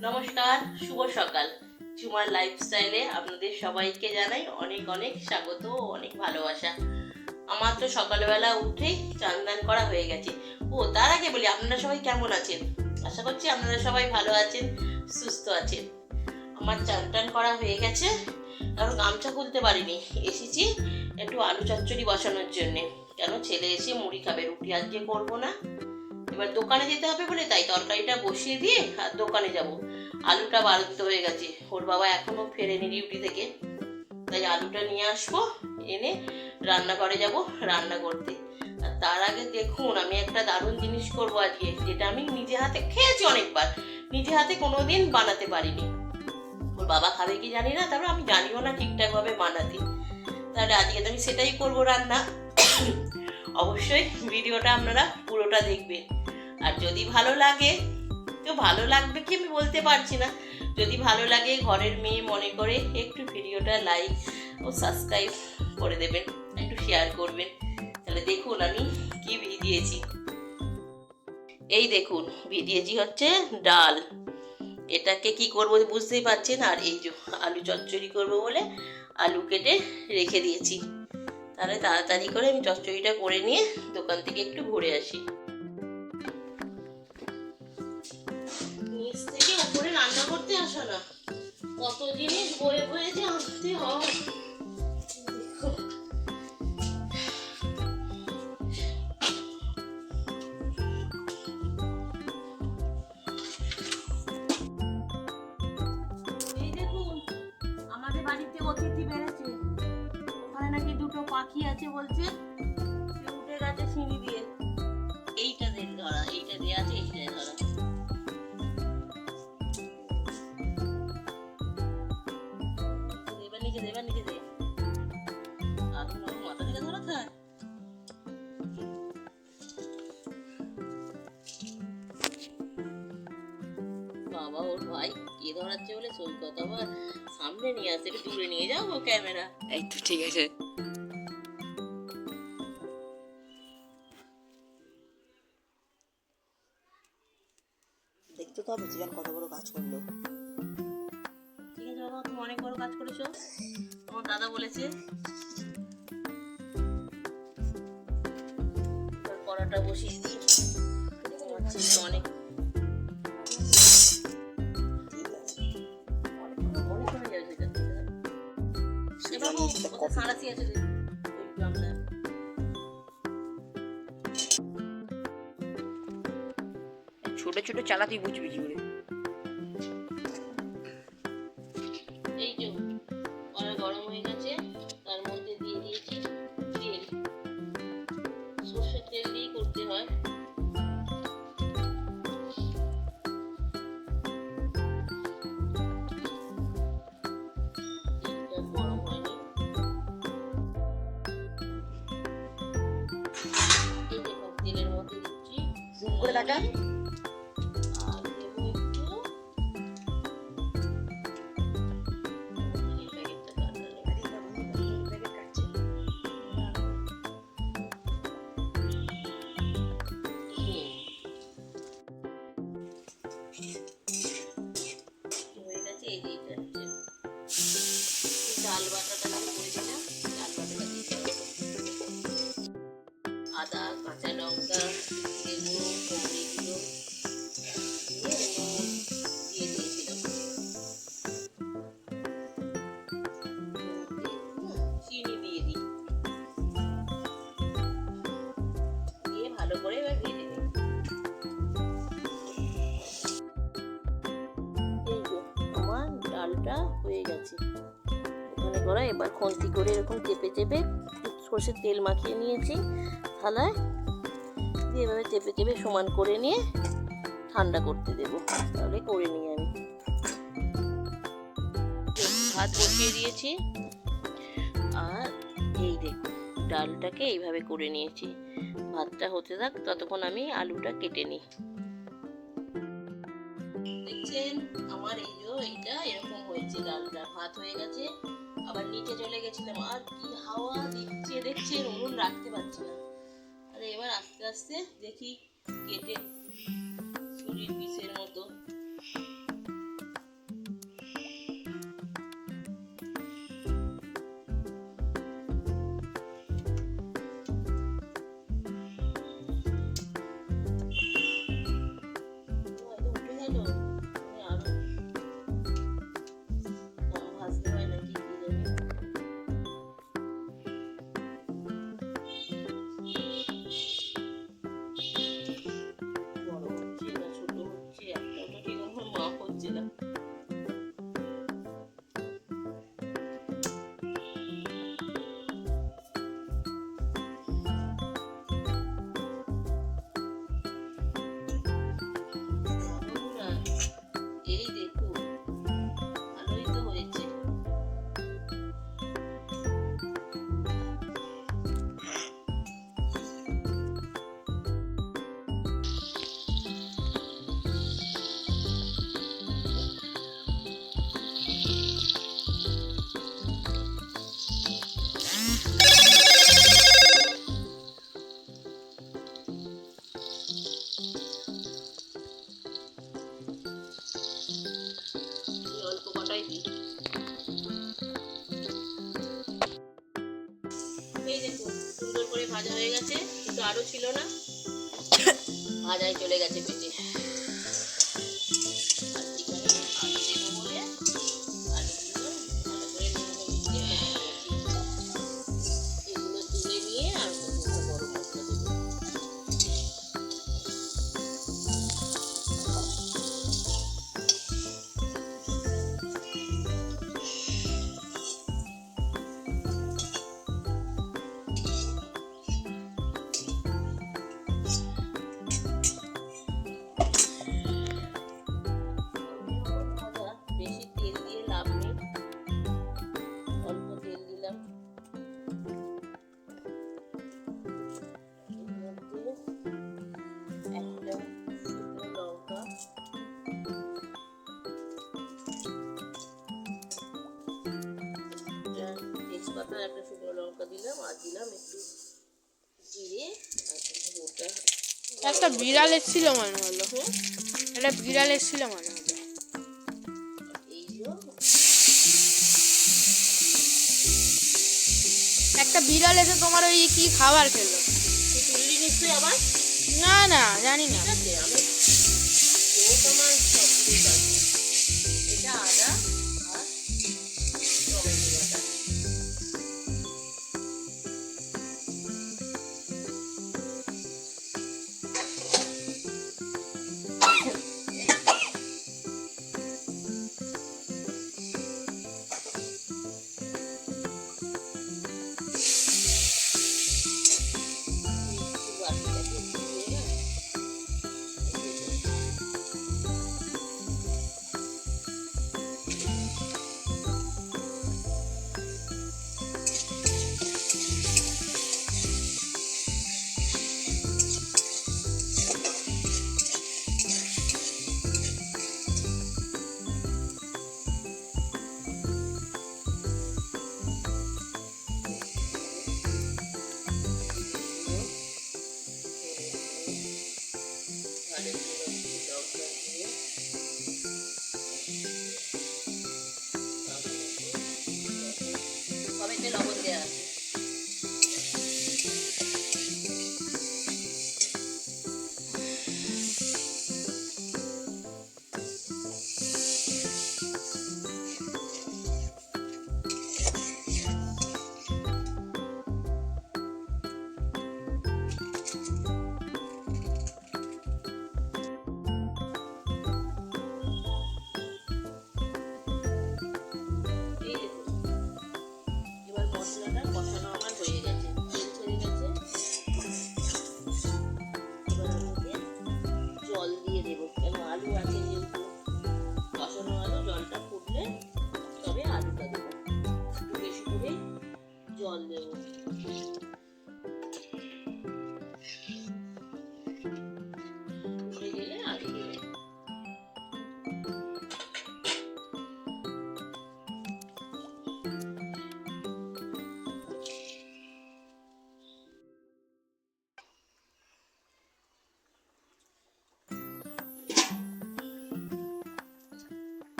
নমস্কার, শুভ সকাল। ঝুমার লাইফস্টাইলে আপনাদের সবাইকে জানাই অনেক অনেক স্বাগত ও অনেক ভালোবাসা। আমার তো সকালবেলা উঠেই চান করা হয়ে গেছে। ও, তার আগে বলি, আপনারা সবাই কেমন আছেন? আশা করছি আপনারা সবাই ভালো আছেন, সুস্থ আছেন। আমার চান করা হয়ে গেছে, কারণ গামছা খুলতে পারিনি। এসেছি একটু আলু চচ্চড়ি বসানোর জন্যে। কেন, ছেলে এসে মুড়ি খাবে, রুটি আজকে করব না। এবার দোকানে যেতে হবে বলে তাই তরকারিটা বসিয়ে দিয়ে দোকানে যাব। আলুটা বাড়তে হয়ে গেছে। ওর বাবা এখনও ফেরেনি ডিউটি থেকে। তাই আলুটা নিয়ে আসব, এনে রান্না রান্নাঘরে যাব, রান্না করতে। তার আগে দেখুন, আমি একটা দারুণ জিনিস করব আজকে, যেটা আমি নিজে হাতে খেয়েছি অনেকবার। নিজে হাতে কোনোদিন বানাতে পারিনি। ওর বাবা খাবে কি জানি না, তারপর আমি জানিও না ঠিকঠাকভাবে বানাতে। তাহলে আজকে তো আমি সেটাই করব রান্না। অবশ্যই ভিডিওটা আপনারা পুরোটা দেখবেন। আর যদি ভালো লাগে, তো ভালো লাগবে কি আমি বলতে পারছি না। যদি ভালো লাগে, ঘরের মেয়ে মনে করে একটু ভিডিওটা লাইক ও সাবস্ক্রাইব করে দেবেন, একটু শেয়ার করবেন। তাহলে দেখুন আমি কি ভিজিয়েছি এই দেখুন ভিজিয়েছি হচ্ছে ডাল। এটাকে কি করব বুঝতেই পারছেন? আর এই যে আলু চচ্চড়ি করব বলে আলু কেটে রেখে দিয়েছি। তাহলে তাড়াতাড়ি করে আমি চচ্চড়িটা করে নিয়ে দোকান থেকে একটু ঘুরে আসি। থেকে রান্না করতে না। কত জিনিস আমাদের বাড়িতে অতিথি বেড়েছে। পাখি আছে বলছে উঠে গেছে সিঁড়ি দিয়ে। এইটা দিয়ে ধরা এইটা দিয়ে আছে এইটা দিয়ে ধরা। এবার নিচে দে এবার নিচে দে আর মাথা থেকে ধরা বাবা ওর ভাই কে ধরাচ্ছে বলে সৈকত? আবার সামনে নিয়ে আসে একটু দূরে নিয়ে যাও ও ক্যামেরা। এই তো ঠিক আছে। তো কত বড় কাজ করল। ঠিক আছে বাবা তুমি অনেক বড় কাজ করেছ। আমার দাদা বলেছে। এবার কড়াটা বসিয়ে দিই। অনেক। সাঁড়াশি আছে। ছোট ছোট চালা তুই বুঝবি কি করে? যে এটা হচ্ছে ডাল বাটাটা আমি করে দিলাম। আদা কাঁচা লঙ্কা আমার ডালটা হয়ে গেছে। ওখানে করা এবার খন্তি করে এরকম চেপে চেপে সর্ষের তেল মাখিয়ে নিয়েছি। থালায় দিয়ে এভাবে চেপে চেপে সমান করে নিয়ে ঠান্ডা করতে দেবো। তাহলে করে নিই আমি। ভাত বসিয়ে দিয়েছি। আর এই দেখুন, ডালটাকে এইভাবে করে নিয়েছি। ভাতটা হতে থাক, ততক্ষণ আমি আলুটা কেটে নিই। দেখছেন আমার এই যে এইটা, এরকম হয়েছে ডালটা ভাত হয়ে গেছে, আবার নিচে চলে গেছিলাম, আর কি হাওয়া দিচ্ছে দেখছেন উনুন রাখতে পারছি না। আর এবার আস্তে আস্তে দেখি কেটে শরীর পিসের মতো। সুন্দর করে ভাজা হয়ে গেছে কিন্তু আরও ছিল না। ভাজাই চলে গেছে পেটে। একটু বিড়াল এসেছিল মনে হলো একটা বিড়াল এসেছিল মনে হলো একটা বিড়াল এসে তোমার ওই কি খাবার খেলো? না না, জানি না। আমি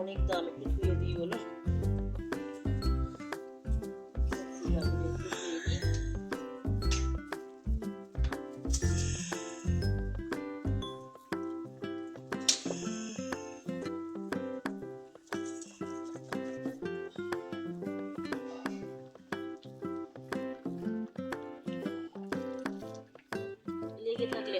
অনেকটা আলুকে ধুয়ে দিই হলো লেগে থাকলে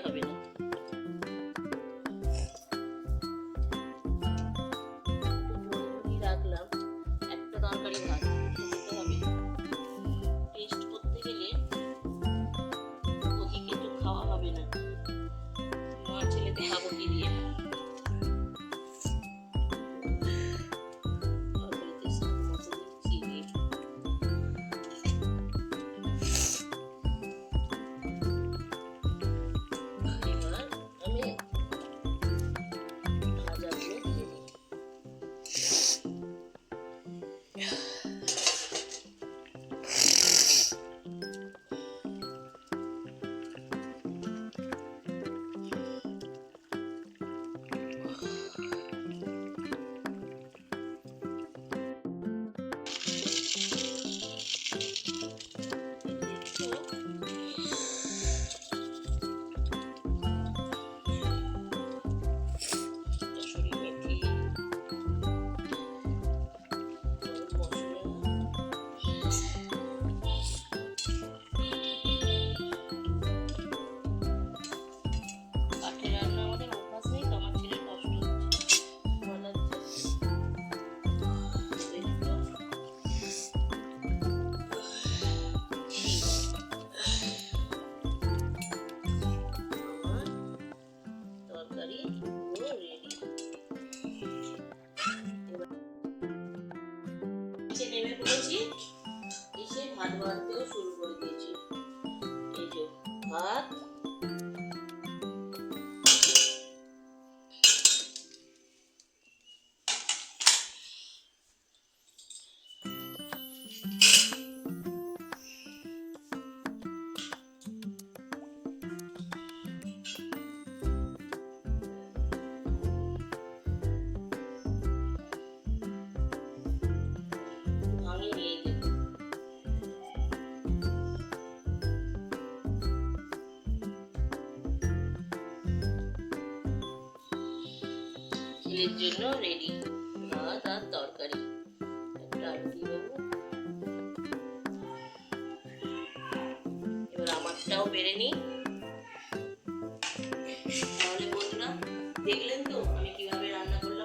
নেমে এসে ভাত বাড়তেও শুরু করে দিয়েছি। এই যে ভাত ছেলের জন্য রেডি ভাত আর তরকারি। এবার আমারটাও বেড়ে নিই। তাহলে বন্ধুরা, দেখলেন তো আমি কীভাবে রান্না করি